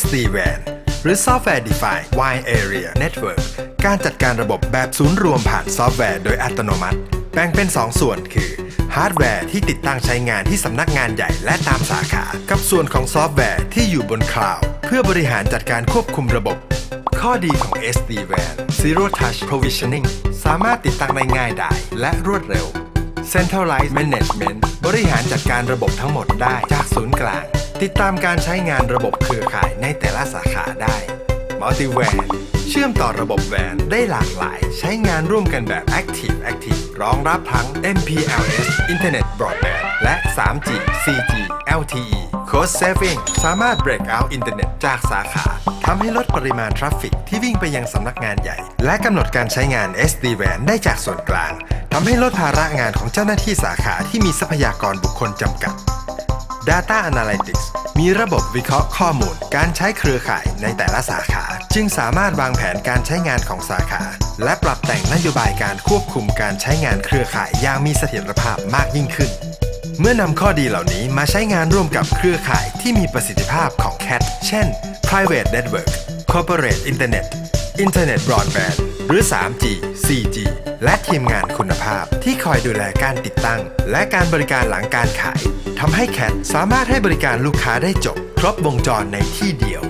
SD-WAN หรือ Software Defined Wide Area Network การจัดการระบบแบบศูนย์รวมผ่านซอฟต์แวร์โดยอัตโนมัติ แบ่งเป็น 2 ส่วนคือฮาร์ดแวร์ที่ติดตั้งใช้งานที่สำนักงานใหญ่และตามสาขา กับส่วนของซอฟต์แวร์ที่อยู่บนคลาวด์เพื่อบริหารจัดการควบคุมระบบ ข้อดีของ SD-WAN Zero Touch Provisioning สามารถติดตั้งได้ง่ายดายและรวดเร็ว Centralized Management บริหารจัดการระบบทั้งหมดได้จากศูนย์กลาง ติดตามการใช้งานระบบเครือข่ายในแต่ละสาขาได้ Multi-WAN เชื่อมต่อระบบ WAN ได้หลากหลาย ใช้งานร่วมกันแบบ Active Active รองรับทั้ง MPLS Internet Broadband และ 3G 4G LTE Cost Saving สามารถ break out Internet จากสาขาทำให้ลดปริมาณทราฟฟิกที่วิ่งไปยังสำนักงานใหญ่ และกำหนดการใช้งาน SD-WAN ได้จากส่วนกลางทำให้ลดภาระงานของเจ้าหน้าที่สาขาที่มีทรัพยากรบุคคลจำกัด Data Analytics มีระบบวิเคราะห์ข้อมูล การใช้เครือข่ายในแต่ละสาขา จึงสามารถวางแผนการใช้งานของสาขา และปรับแต่งนโยบายการควบคุมการใช้งานเครือข่ายอย่างมีเสถียรภาพมากยิ่งขึ้น เมื่อนำข้อดีเหล่านี้มาใช้งานร่วมกับเครือข่ายที่มีประสิทธิภาพของ CAT เช่น Private Network Corporate Internet Internet Broadband หรือ 3G 4G และทีมงานคุณภาพที่คอยดูแลการติดตั้ง และการบริการหลังการขายทำให้แคทสามารถให้บริการลูกค้าได้จบ ครบวงจรในที่เดียว